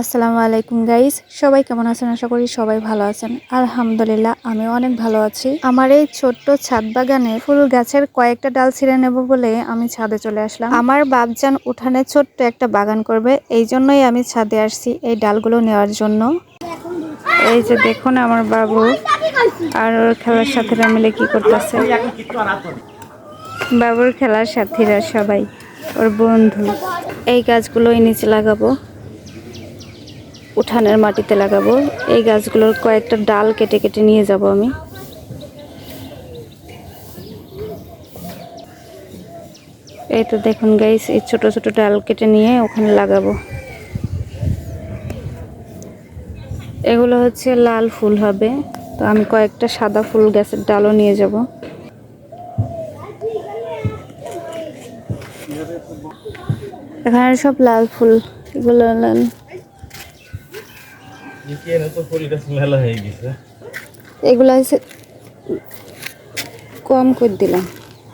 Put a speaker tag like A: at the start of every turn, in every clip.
A: আসসালামু আলাইকুম গাইস সবাই কেমন আছেন? আশা করি সবাই ভালো আছেন। আলহামদুলিল্লাহ আমি অনেক ভালো আছি। আমার এই ছোট্ট ছাদ বাগানে ফুল গাছের কয়েকটা ডাল ছিঁড়ে নেব বলে আমি ছাদে চলে আসলাম। আমার বাপজান উঠানে ছোট্ট একটা বাগান করবে, এই জন্যই আমি ছাদে আসছি এই ডালগুলো নেওয়ার জন্য। এই যে দেখুন আমার বাবু, আর ওর খেলার সাথীরা মিলে কি করতেছে। বাবুর খেলার সাথীরা সবাই, ওর বন্ধু। এই গাছগুলোই নিচে লাগাবো। উঠানের মাটিতে লাগাবো। এই গাছগুলোর কয়েকটা ডাল কেটে কেটে নিয়ে যাব আমি। এই তো দেখুন গাইস এই ছোট ছোট ডাল কেটে নিয়ে ওখানে লাগাবো। এগুলো হচ্ছে লাল ফুল হবে। তো আমি কয়েকটা সাদা ফুল গাছের ডালও নিয়ে যাব। এখানে সব লাল ফুল এগুলো লাল
B: এখানে তো ফুল গাছ মেলা হয়ে গেছে
A: এগুলো হচ্ছে কম করে দিলাম।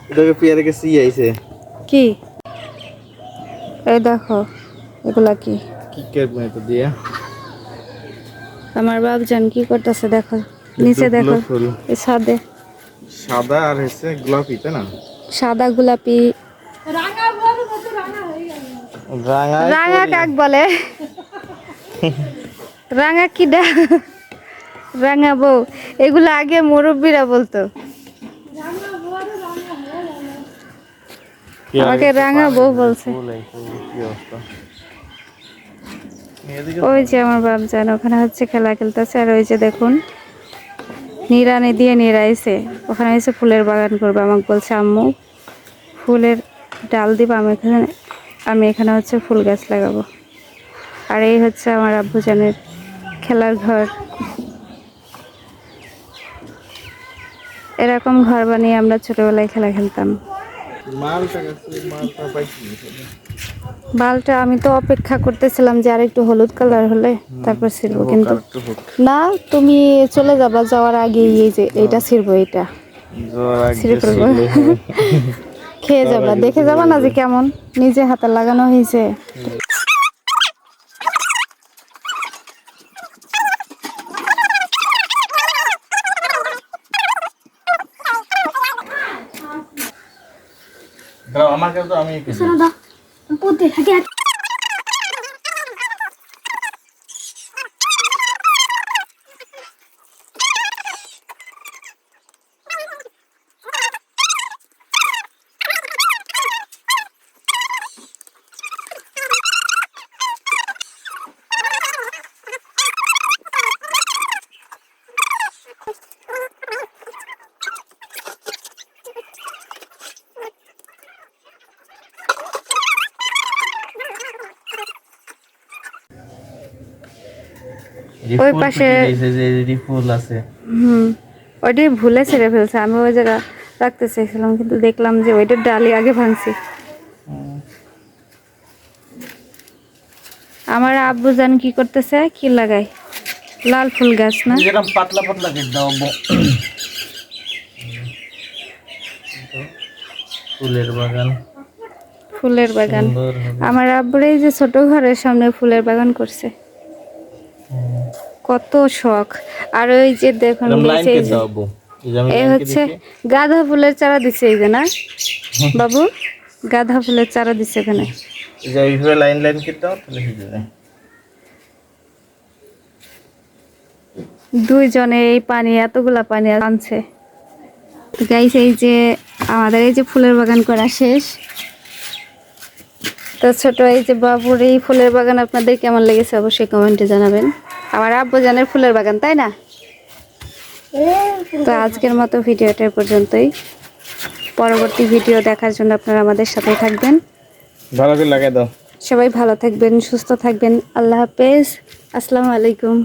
B: এটাকে পেয়ারে গেছে ই আইছে।
A: কি? এই দেখো এগুলা কি?
B: কি করব এটা দিয়া?
A: আমার বাবজান কি করতেছে দেখো নিচে দেখো এই ছাদে।
B: সাদা আর হচ্ছে গোলাপি তাই না?
A: সাদা গোলাপি।
B: রাঙা
A: রাঙা কাক বলে? রাঙা কি ডা? রাঙা বউ। এগুলো আগে মুরব্বীরা বলতো। আমাকে রাঙা বউ বলছে। ওই যে আমার বাবজান ওখানে হচ্ছে খেলা খেলতেছে। আর ওই যে দেখুন নিরানি দিয়ে নিরাইছে ওখানে এসে ফুলের বাগান করবে। আমাকে বলছে আম্মু ফুলের ডাল দিব আমি এখানে আমি এখানে হচ্ছে ফুল গাছ লাগাবো। আর এই হচ্ছে আমার আব্বুজানের খেলার ঘর। এরকম ঘর বানিয়ে আমরা ছোটবেলায় খেলা খেলতাম। বালটা আমি তো অপেক্ষা করতেছিলাম যে আর একটু হলুদ কালার হলে তারপর ছিলবো কিন্তু না তুমি চলে যাবা যাওয়ার আগে এই যে এটা
B: জ্বর আগে
A: ছিঁড়ে ফেলব।
B: ছিল।
A: খেয়ে যাবা দেখে যাবা না যে কেমন নিজে হাতে লাগানো হয়েছে।
B: দাঁড়াও, কাছে তো আমি
A: ওই পাশে-
B: ফুল আছে।
A: হুম ওইটাই ভুলে ছেড়ে ফেলছে। আমি ওই জায়গা রাখতে চাইছিলাম কিন্তু দেখলাম যে ওইটার ডালি আগে ভাঙছি। আমার আব্বু জান কি করতেছে? কি লাগাই লাল ফুল গাছ না?
B: যেরকম পাতলা পাতলা কেটে দাও ফুলের বাগান।
A: ফুলের বাগান। আমার আব্বুর এই যে ছোট ঘরের সামনে ফুলের বাগান করছে। কত শখ। আর ওই যে দেখুন এই হচ্ছে। গাঁদা ফুলের চারা দিছে এই যে না? বাবু গাঁদা ফুলের চারা দিছে এখানে।
B: এইভাবে লাইন লাইন কেটে তাহলে হয়ে যাবে।
A: দুইজনে এই পানি এতগুলা পানি আনছে। গাইস এই যে আমাদের এই যে ফুলের বাগান করা শেষ। তো ছোট এই যে বাবুর এই ফুলের বাগান আপনাদের কেমন লেগেছে অবশ্যই কমেন্টে জানাবেন। আমার আব্বু জানের ফুলের বাগান তাই না? তো আজকের মতো ভিডিওটা পর্যন্তই। পরবর্তী ভিডিও দেখার জন্য আপনারা আমাদের সাথে থাকবেন।
B: ভালো করে লাগাই দাও।
A: সবাই ভালো থাকবেন সুস্থ থাকবেন। আল্লাহ হাফেজ। আসসালামু আলাইকুম।